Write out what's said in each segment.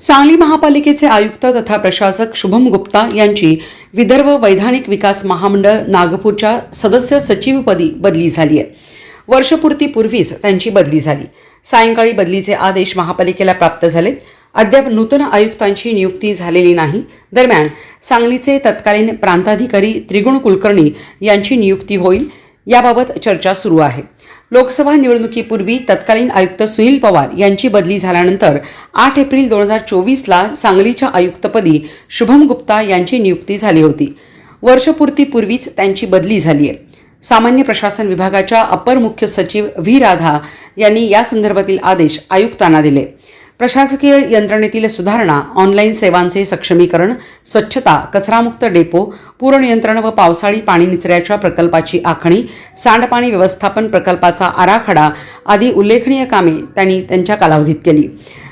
सांगली महापालिकेचे आयुक्त तथा प्रशासक शुभम गुप्ता यांची विदर्भ वैधानिक विकास महामंडळ नागपूरच्या सदस्य सचिवपदी बदली झाली आहे. वर्षपूर्तीपूर्वीच त्यांची बदली झाली. सायंकाळी बदलीचे आदेश महापालिकेला प्राप्त झालेत अद्याप नूतन आयुक्तांची नियुक्ती झालेली नाही. दरम्यान सांगलीचे तत्कालीन प्रांताधिकारी त्रिगुण कुलकर्णी यांची नियुक्ती होईल. याबाबत चर्चा सुरू आहे. लोकसभा निवडणुकीपूर्वी तत्कालीन आयुक्त सुनील पवार यांची बदली झाल्यानंतर आठ एप्रिल दोन हजार चोवीसला सांगलीच्या आयुक्तपदी शुभम गुप्ता यांची नियुक्ती झाली होती. वर्षपूर्तीपूर्वीच त्यांची बदली झाली आहे. सामान्य प्रशासन विभागाच्या अपर मुख्य सचिव व्ही. राधा यांनी या संदर्भातील आदेश आयुक्तांना दिले. प्रशासकीय यंत्रणेतील सुधारणा ऑनलाईन सेवांचे सक्षमीकरण स्वच्छता कचरामुक्त डेपो पूरनियंत्रण व पावसाळी पाणी निचऱ्याच्या प्रकल्पाची आखणी सांडपाणी व्यवस्थापन प्रकल्पाचा आराखडा आदी उल्लेखनीय कामे त्यांनी त्यांच्या कालावधीत केली.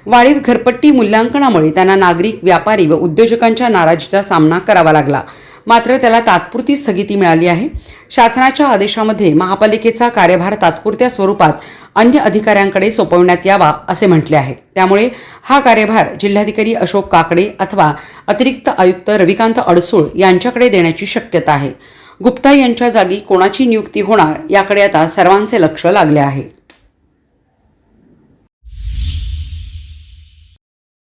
वाढीव घरपट्टी मूल्यांकनामुळे त्यांना नागरिक व्यापारी व उद्योजकांच्या नाराजीचा सामना करावा लागला. मात्र त्याला तात्पुरती स्थगिती मिळाली आहे. शासनाच्या आदेशामध्ये महापालिकेचा कार्यभार तात्पुरत्या स्वरूपात अन्य अधिकाऱ्यांकडे सोपवण्यात यावा असे म्हटले आहे. त्यामुळे हा कार्यभार जिल्हाधिकारी अशोक काकडे अथवा अतिरिक्त आयुक्त रविकांत अडसूळ यांच्याकडे देण्याची शक्यता आहे. गुप्ता यांच्या जागी कोणाची नियुक्ती होणार याकडे आता सर्वांचे लक्ष लागले आहे.